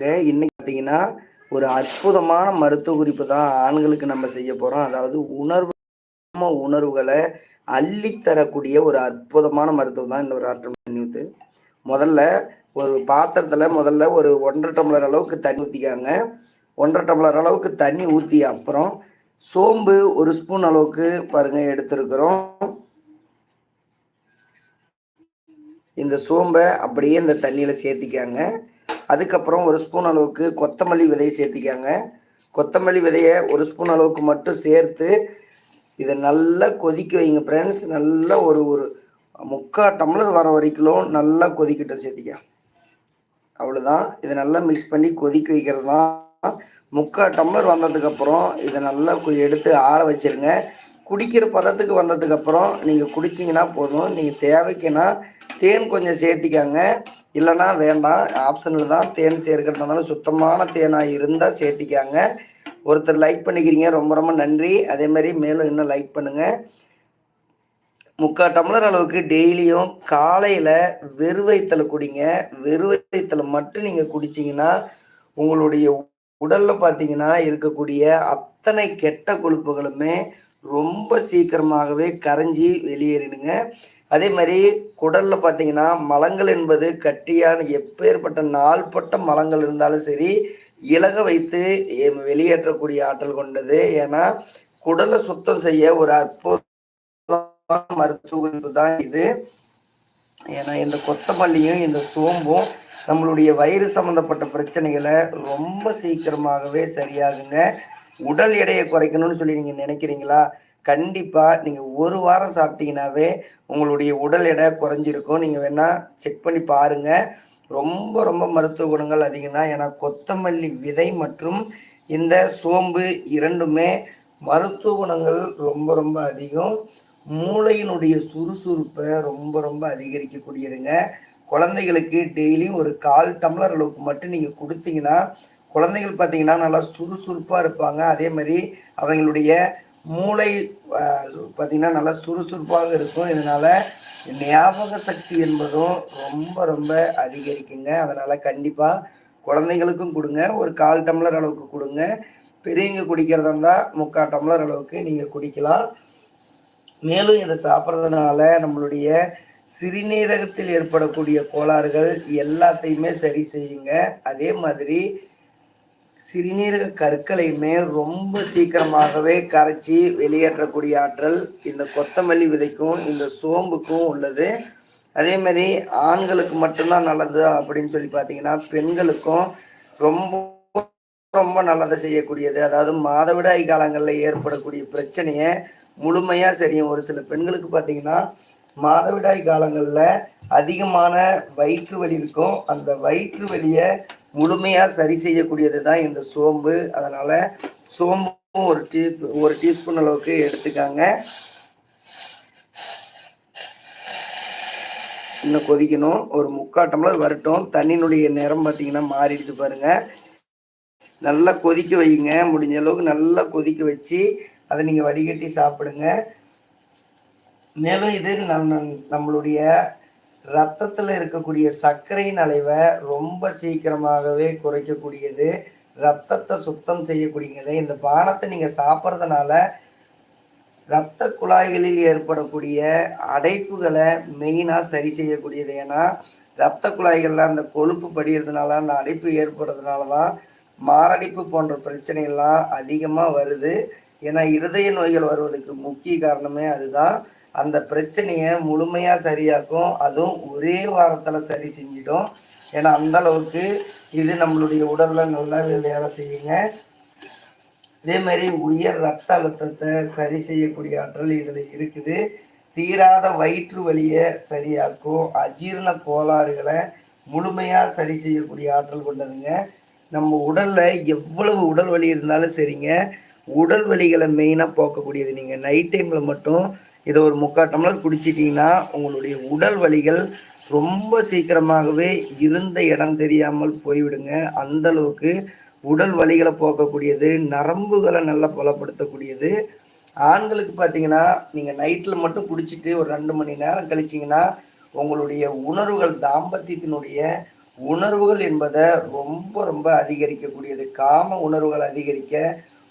இன்னைக்கு பார்த்தீங்கன்னா ஒரு அற்புதமான மருத்துவ குறிப்பு தான் ஆண்களுக்கு நம்ம செய்ய போகிறோம் அதாவது உணர்வு உணர்வுகளை அள்ளித்தரக்கூடிய ஒரு அற்புதமான மருத்துவம் தான் இன்னொரு ஒரு ஆற்றல் நியூத்து முதல்ல ஒரு பாத்திரத்தில் முதல்ல ஒரு ஒன்றரை டம்ளர் அளவுக்கு தண்ணி ஊற்றிக்காங்க ஒன்றரை டம்ளர் அளவுக்கு தண்ணி ஊற்றி அப்புறம் சோம்பு ஒரு ஸ்பூன் அளவுக்கு பாருங்க எடுத்திருக்கிறோம். இந்த சோம்பை அப்படியே இந்த தண்ணியில் சேர்த்திக்காங்க. அதுக்கப்புறம் ஒரு ஸ்பூன் அளவுக்கு கொத்தமல்லி விதையை சேர்த்திக்காங்க. கொத்தமல்லி விதையை ஒரு ஸ்பூன் அளவுக்கு மட்டும் சேர்த்து இதை நல்லா கொதிக்க வைங்க ஃப்ரெண்ட்ஸ் நல்லா ஒரு ஒரு முக்கால் டம்ளர் வர வரைக்கும் நல்லா கொதிக்கட்டும் சேர்த்திக்க. அவ்வளோதான் இதை நல்லா மிக்ஸ் பண்ணி கொதிக்க வைக்கிறது தான். முக்கால் டம்ளர் வந்ததுக்கப்புறம் இதை நல்லா எடுத்து ஆற வச்சிருங்க. குடிக்கிற பதத்துக்கு வந்ததுக்கப்புறம் நீங்கள் குடிச்சிங்கன்னா போதும். நீங்கள் தேவைக்குன்னா தேன் கொஞ்சம் சேர்த்திக்காங்க. இல்லைன்னா வேண்டாம். ஆப்ஷனில் தான் தேன் சேர்க்கிறதுனால சுத்தமான தேனாக இருந்தால் சேர்த்திக்காங்க. ஒருத்தர் லைக் பண்ணிக்கிறீங்க ரொம்ப ரொம்ப நன்றி. அதே மாதிரி மேலும் இன்னும் லைக் பண்ணுங்கள் முக்கால் டம்ளர் அளவுக்கு டெய்லியும் காலையில் வெறுவைத்தலை குடிங்க. வெறுவைத்தலை மட்டும் நீங்கள் குடிச்சிங்கன்னா உங்களுடைய உடலில் பார்த்தீங்கன்னா இருக்கக்கூடிய அத்தனை கெட்ட கொழுப்புகளுமே ரொம்ப சீக்கிரமாகவே கரைஞ்சி வெளியேறிடுங்க. அதே மாதிரி குடலில் பார்த்தீங்கன்னா மலங்கள் என்பது கட்டியான எப்பேற்பட்ட நாள்பட்ட மலங்கள் இருந்தாலும் சரி இலக வைத்து வெளியேற்றக்கூடிய ஆற்றல் கொண்டது. ஏன்னா குடலை சுத்தம் செய்ய ஒரு அற்புதமான மருத்துவ குறிப்பு தான் இது. ஏன்னா இந்த கொத்தமல்லியும் இந்த சோம்பும் நம்மளுடைய வயிறு சம்மந்தப்பட்ட பிரச்சனைகளை ரொம்ப சீக்கிரமாகவே சரியாகுங்க. உடல் எடையை குறைக்கணும்னு சொல்லி நீங்கள் நினைக்கிறீங்களா? கண்டிப்பாக நீங்கள் ஒரு வாரம் சாப்பிட்டீங்கன்னாவே உங்களுடைய உடல் எடை குறைஞ்சிருக்கும். நீங்கள் வேணால் செக் பண்ணி பாருங்கள் ரொம்ப ரொம்ப மருத்துவ குணங்கள் அதிகம் தான் ஏன்னா கொத்தமல்லி விதை மற்றும் இந்த சோம்பு இரண்டுமே மருத்துவ குணங்கள் ரொம்ப ரொம்ப அதிகம். மூளையினுடைய சுறுசுறுப்பை ரொம்ப ரொம்ப அதிகரிக்கக்கூடியதுங்க. குழந்தைகளுக்கு டெய்லியும் ஒரு கால் டம்ளர் அளவுக்கு மட்டும் நீங்கள் கொடுத்தீங்கன்னா குழந்தைகள் பார்த்தீங்கன்னா நல்லா சுறுசுறுப்பாக இருப்பாங்க. அதே மாதிரி அவங்களுடைய மூளை பார்த்திங்கன்னா நல்லா சுறுசுறுப்பாக இருக்கும். இதனால் ஞாபக சக்தி என்பதும் ரொம்ப ரொம்ப அதிகரிக்குங்க. அதனால் கண்டிப்பாக குழந்தைகளுக்கும் கொடுங்க. ஒரு கால் டம்ளர் அளவுக்கு கொடுங்க. பெரியவங்க குடிக்கிறதா இருந்தால் முக்கால் டம்ளர் அளவுக்கு நீங்கள் குடிக்கலாம். மேலும் இதை சாப்பிட்றதுனால நம்மளுடைய சிறுநீரகத்தில் ஏற்படக்கூடிய கோளாறுகள் எல்லாத்தையுமே சரி செய்யுங்க. அதே மாதிரி சிறுநீரக கற்களையுமே ரொம்ப சீக்கிரமாகவே கரைச்சி வெளியேற்றக்கூடிய ஆற்றல் இந்த கொத்தமல்லி விதைக்கும் இந்த சோம்புக்கும் உள்ளது. அதே மாதிரி ஆண்களுக்கு மட்டும்தான் நல்லது அப்படின்னு சொல்லி பார்த்தீங்கன்னா பெண்களுக்கும் ரொம்ப ரொம்ப நல்லதை செய்யக்கூடியது. அதாவது மாதவிடாய் காலங்களில் ஏற்படக்கூடிய பிரச்சனையை முழுமையாக சரியும் ஒரு சில பெண்களுக்கு பார்த்தீங்கன்னா மாதவிடாய் காலங்களில் அதிகமான வயிற்று வலி இருக்கும். அந்த வயிற்று வலியை முழுமையாக சரி செய்யக்கூடியது தான் இந்த சோம்பு. அதனால் சோம்பும் ஒரு டீ ஒரு டீஸ்பூன் அளவுக்கு எடுத்துக்காங்க. இன்னும் கொதிக்கணும். ஒரு முக்கால் டம்ளர் வரட்டும். தண்ணியினுடைய நிறம் பார்த்தீங்கன்னா மாறிடுச்சு பாருங்கள் நல்லா கொதிக்க வைங்க முடிஞ்ச அளவுக்கு நல்லா கொதிக்க வச்சு அதை நீங்கள் வடிகட்டி சாப்பிடுங்க. மேலும் இது நம் நம்மளுடைய ரத்தத்தில் இருக்கக்கூடிய சர்க்கரையின் அளவை ரொம்ப சீக்கிரமாகவே குறைக்கக்கூடியது. ரத்தத்தை சுத்தம் செய்யக்கூடியது. இந்த பானத்தை நீங்கள் சாப்பிட்றதுனால இரத்த குழாய்களில் ஏற்படக்கூடிய அடைப்புகளை மெயினாக சரி செய்யக்கூடியது. ஏன்னா இரத்த குழாய்களில் அந்த கொழுப்பு படிகிறதுனால அந்த அடைப்பு ஏற்படுறதுனால தான் மாரடைப்பு போன்ற பிரச்சனைகள்லாம் அதிகமாக வருது. ஏன்னா இருதய நோய்கள் வருவதற்கு முக்கிய காரணமே அதுதான். அந்த பிரச்சனையை முழுமையாக சரியாக்கும். அதுவும் ஒரே வாரத்தில் சரி செஞ்சிடும். ஏன்னா அந்த அளவுக்கு இது நம்மளுடைய உடலில் நல்லா வேலை செய்யுங்க. இதே மாதிரி உயர் ரத்த அழுத்தத்தை சரி செய்யக்கூடிய ஆற்றல் இதில் இருக்குது. தீராத வயிற்று வலியை சரியாக்கும். அஜீரண கோளாறுகளை முழுமையாக சரி செய்யக்கூடிய ஆற்றல் கொண்டதுங்க. நம்ம உடலில் எவ்வளவு உடல் வலி இருந்தாலும் சரிங்க. உடல் வலிகளை மெயினாக போக்கக்கூடியது நீங்கள் நைட் டைமில் மட்டும் இதை ஒரு முக்கால் டம்ளர் குடிச்சிட்டிங்கன்னா உங்களுடைய உடல் வலிகள் ரொம்ப சீக்கிரமாகவே இருந்த இடம் தெரியாமல் போய்விடுங்க. அந்த அளவுக்கு உடல் வலிகளை போக்கக்கூடியது நரம்புகளை நல்லா பலப்படுத்தக்கூடியது. ஆண்களுக்கு பார்த்தீங்கன்னா நீங்கள் நைட்டில் மட்டும் குடிச்சிட்டு ஒரு ரெண்டு மணி நேரம் கழிச்சிங்கன்னா உங்களுடைய உணர்வுகள் தாம்பத்தியத்தினுடைய உணர்வுகள் என்பதை ரொம்ப ரொம்ப அதிகரிக்கக்கூடியது. காம உணர்வுகள் அதிகரிக்க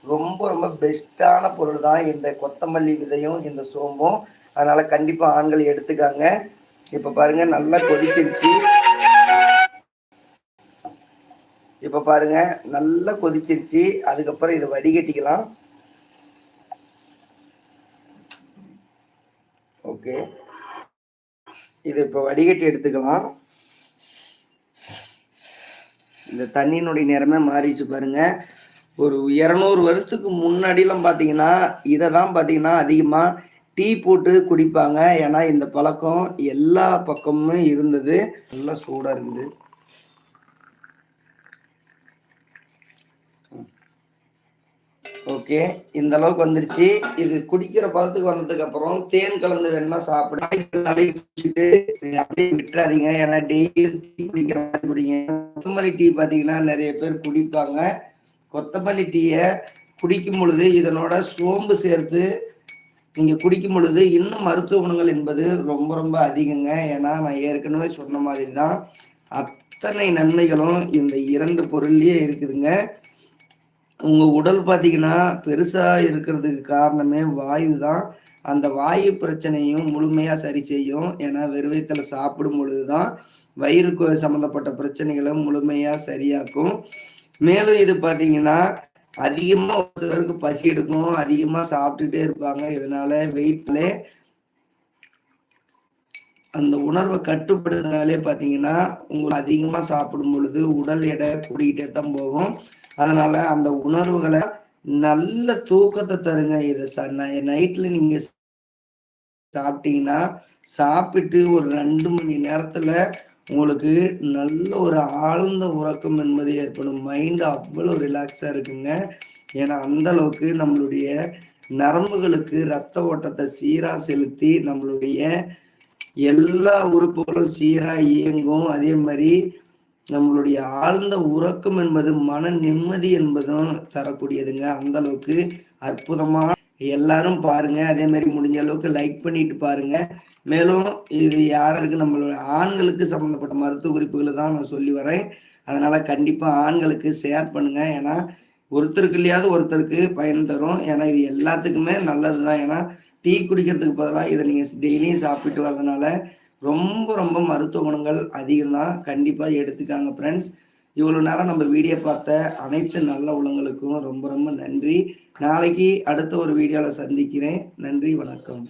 ரொம்ப ரொம்ப பெஸ்ட்டான பொருள் தான் இந்த கொத்தமல்லி விதையும் இந்த சோம்பும். அதனால் கண்டிப்பாக ஆண்கள் எடுத்துக்காங்க. இப்போ பாருங்க நல்லா கொதிச்சிருச்சு. இப்போ பாருங்க நல்லா கொதிச்சிருச்சு. அதுக்கப்புறம் இதை வடிகட்டிக்கலாம். ஓகே. இது இப்போ வடிகட்டி எடுத்துக்கலாம். இந்த தண்ணியினுடைய நிறமே மாறிச்சு பாருங்க. ஒரு இரநூறு வருஷத்துக்கு முன்னாடிலாம் பார்த்தீங்கன்னா இதை தான் பார்த்தீங்கன்னா அதிகமாக டீ போட்டு குடிப்பாங்க. ஏன்னா இந்த பழக்கம் எல்லா பக்கமும் இருந்தது. நல்லா சூடாக இருந்தது ஓகே இந்த அளவுக்கு வந்துருச்சு. இது குடிக்கிற பதத்துக்கு வந்ததுக்கு அப்புறம் தேன் கலந்து வேணா சாப்பிட. அப்படியே விட்டுறாதீங்க. ஏன்னா டெய்லி டீ குடிக்கிற மாதிரி குடிங்க. கொத்தமல்லி டீ பார்த்தீங்கன்னா நிறைய பேர் குடிப்பாங்க. கொத்தமல்லி டீயை குடிக்கும் பொழுது இதனோட சோம்பு சேர்த்து நீங்கள் குடிக்கும் பொழுது இன்னும் மருத்துவ குணங்கள் என்பது ரொம்ப ரொம்ப அதிகங்க. ஏன்னா நான் ஏற்கனவே சொன்ன மாதிரி தான் அத்தனை நன்மைகளும் இந்த இரண்டு பொருள்லேயே இருக்குதுங்க. உங்கள் உடல் பார்த்தீங்கன்னா பெருசாக இருக்கிறதுக்கு காரணமே வாயு தான் அந்த வாயு பிரச்சனையும் முழுமையாக சரி செய்யும். ஏன்னா வெறுவயத்துல சாப்பிடும் பொழுதுதான் வயிறுக்கு சம்மந்தப்பட்ட பிரச்சனைகளை முழுமையாக சரியாக்கும். மேலும் இது பார்த்தீங்கன்னா அதிகமா ஒரு சிலருக்கு பசி எடுக்கும் அதிகமா சாப்பிட்டுட்டே இருப்பாங்க. இதனால வெயிட்ல அந்த உணர்வை கட்டுப்படுத்தினாலே பார்த்தீங்கன்னா உங்களுக்கு அதிகமாக சாப்பிடும் பொழுது உடல் எடை கூடிக்கிட்டே தான் போகும். அதனால அந்த உணர்வுகளை நல்ல தூக்கத்தை தருங்க. இதை நைட்ல நீங்க சாப்பிட்டீங்கன்னா சாப்பிட்டு ஒரு ரெண்டு மணி நேரத்துல உங்களுக்கு நல்ல ஒரு ஆழ்ந்த உறக்கம் என்பது ஏற்படும். மைண்ட் அவ்வளோ ரிலாக்ஸாக இருக்குங்க. ஏன்னா அந்த அளவுக்கு நம்மளுடைய நரம்புகளுக்கு ரத்த ஓட்டத்தை சீராக செலுத்தி நம்மளுடைய எல்லா உறுப்புகளும் சீராக இயங்கும். அதே மாதிரி நம்மளுடைய ஆழ்ந்த உறக்கம் என்பது மன நிம்மதி என்பதும் தரக்கூடியதுங்க. அந்த அளவுக்கு அற்புதமான எல்லாரும் பாருங்க. அதே மாதிரி முடிஞ்ச அளவுக்கு லைக் பண்ணிட்டு பாருங்க. மேலும் இது யாருக்கு நம்மளோட ஆண்களுக்கு சம்மந்தப்பட்ட மருத்துவ குறிப்புகளை தான் நான் சொல்லி வரேன். அதனால கண்டிப்பா ஆண்களுக்கு ஷேர் பண்ணுங்க. ஏன்னா ஒருத்தருக்கு இல்லையாவது ஒருத்தருக்கு பயன் தரும். ஏன்னா இது எல்லாத்துக்குமே நல்லது தான் ஏன்னா டீ குடிக்கிறதுக்கு பதிலாக இதை நீங்கள் டெய்லியும் சாப்பிட்டு வர்றதுனால ரொம்ப ரொம்ப மருத்துவ குணங்கள் அதிகம் தான் கண்டிப்பாக எடுத்துக்காங்க ஃப்ரெண்ட்ஸ் இவ்வளோ நேரம் நம்ம வீடியோ பார்த்த அனைத்து நல்ல உள்ளங்களுக்கும் ரொம்ப ரொம்ப நன்றி. நாளைக்கு அடுத்த ஒரு வீடியோவில் சந்திக்கிறேன். நன்றி வணக்கம்.